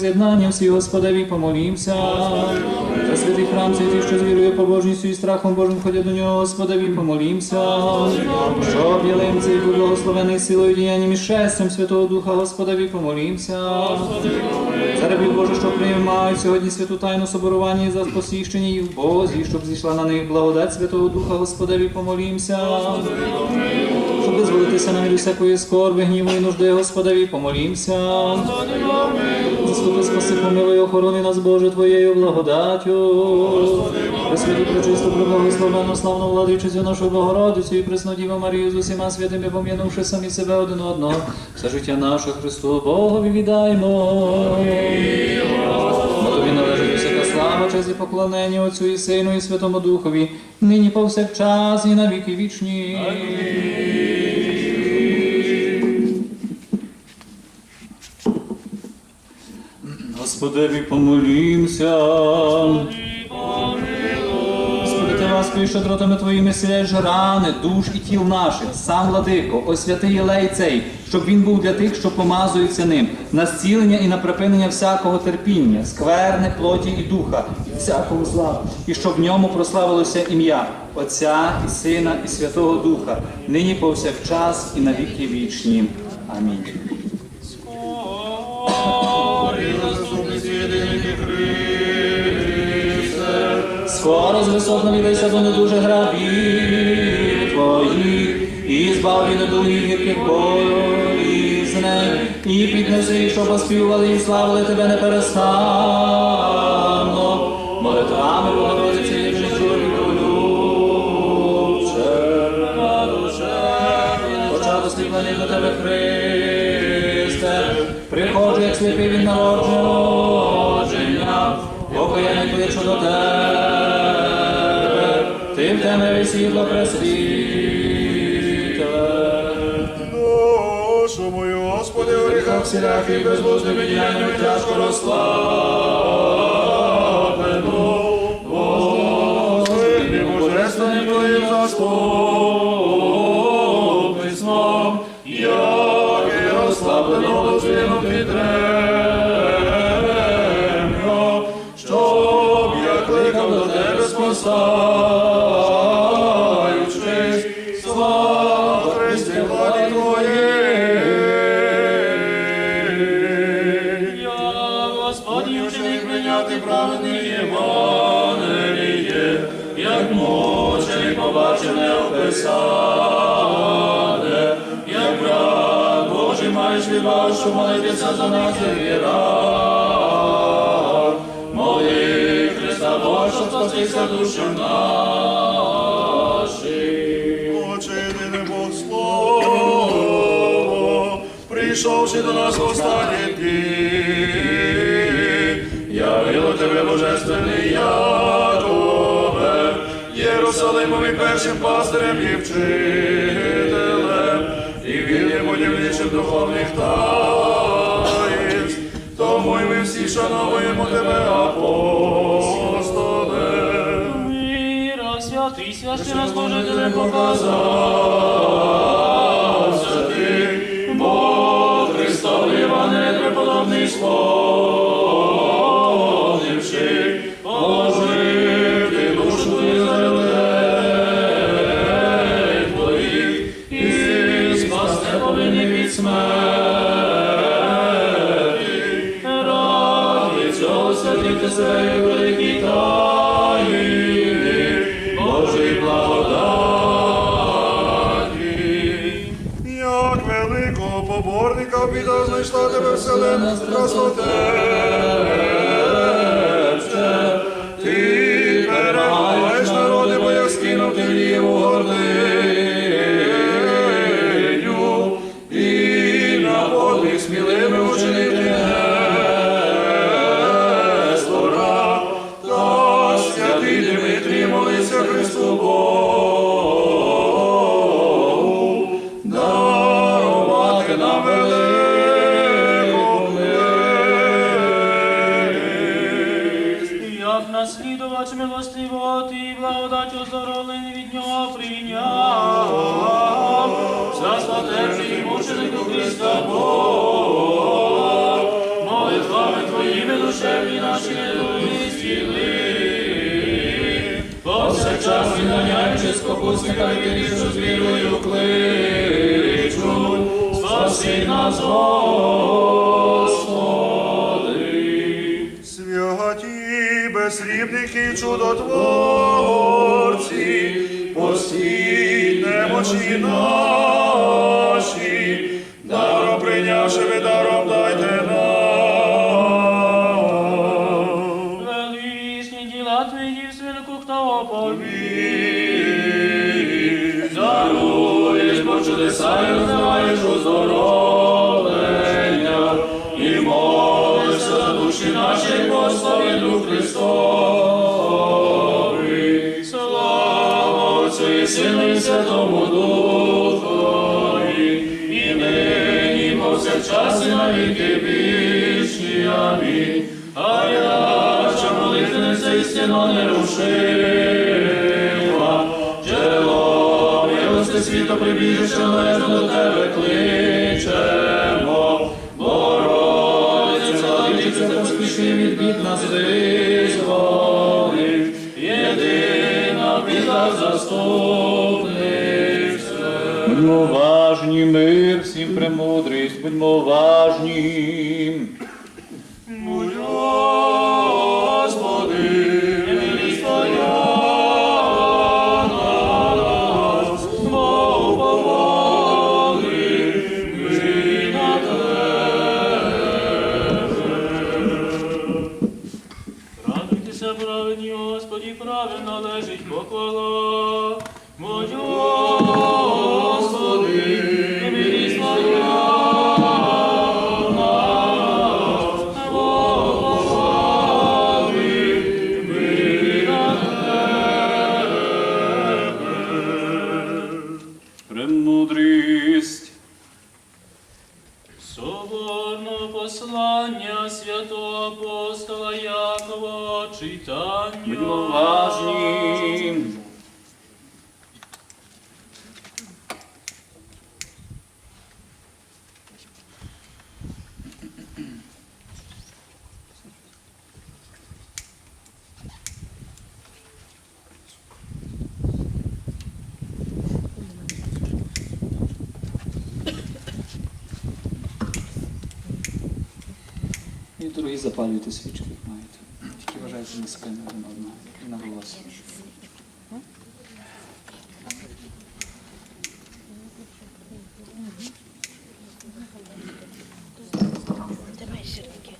З'єднання всі Господеві помолімся. За святий храм святий, що з побожністю і страхом Божим ходять до нього, Господеві помолімся. Щоб ялинця і був благословений силою діянням і шестям Святого Духа, Господеві помолімся. За Боже, що приймають сьогодні святу тайну соборування і за посвящення їх в Бозі, щоб зійшла на них благодать Святого Духа, Господеві помолімся. Щоб визволитися на мірі всякої скорби, гніву і нужди, Господеві помолімся. Заступи, спаси, помилуй, охорони нас, Боже, Твоєю благодаттю. Пресвяту, пречисту, преблагословену, славну владичицю нашу Богородицю і Преснодіву Марію з усіма святими, пом'янувши самі себе один одного. Все життя наше Христу Богові віддаймо. Тобі належить усяка слава, честь і поклонення Отцю і Сину і Святому Духові, нині повсякчас і на віки вічні. Господеві помолімся. Господи, ти ласкою щедротами Твоїми сіляєш рани, душ і тіл наших, сам владико, освяти єлей цей, щоб він був для тих, що помазуються ним, на зцілення і на припинення всякого терпіння, скверни, плоті і духа, і всякого зла, і щоб в ньому прославилося ім'я Отця і Сина і Святого Духа, нині повсякчас і на віки вічні. Амінь. Скоро з висот навідайся до недуже грабів твоїх, і збав від недуги гірких болізне, і піднеси, щоб оспівали і славили тебе не перестанно. Молитвами Богородиці і життю любче, почати сліплений до тебе Христе, приходжу, як сліпий від народження, покаяння твоє що до тебе, ти в темряві світло пресвітле. Душу мою, Господи, у гріхах всіляких безбожними діяннями тяжко розслаблену. Господи, божественним Твоїм заступництвом, побачене описане, як брат Божий маєш що молитися за нас і віра. Моли Христа Бога, щоб спастися душам нашим. Учитель Бог Слово, прийшовши до нас в останні дні, першим пастирем і вчителем, і він є будівничим духовних таїць. тому й ми всі шановуємо тебе, апостоле. Віра, святий, святий нас Боже, Раді цього святити себе великий тайни, Божий благодаті. Як великого поборника біда знайшла тебе вселена красотече, Славтерці і мученику молитвами твоїми душевні наші недуги зціли. Повсякчас відганяючи спокусника, і що з кличу, спаси нас, Господи. Святі, безсрібники, чудотворці, постіть немочі наші, даром прийнявши ви даром дайте нам. Величні діла твої свинку, хто оповість. Даруєш бо чудеса і роздаваєш оздоровлення. Сину і Святому Духові, і нині, і повсякчас і на віки вічні. Амінь. А я, що молитвенниця істинно не рушила, джерело милости світу прибіжище належно до тебе кличемо. Праведні, Господі, лежить похвала. Мою, святого апостола Якова читання. Будьмо уважні. І дорогі запалюйте свічки, як маєте. Тільки вважайте не спину один одного і на голос. Давай ширики.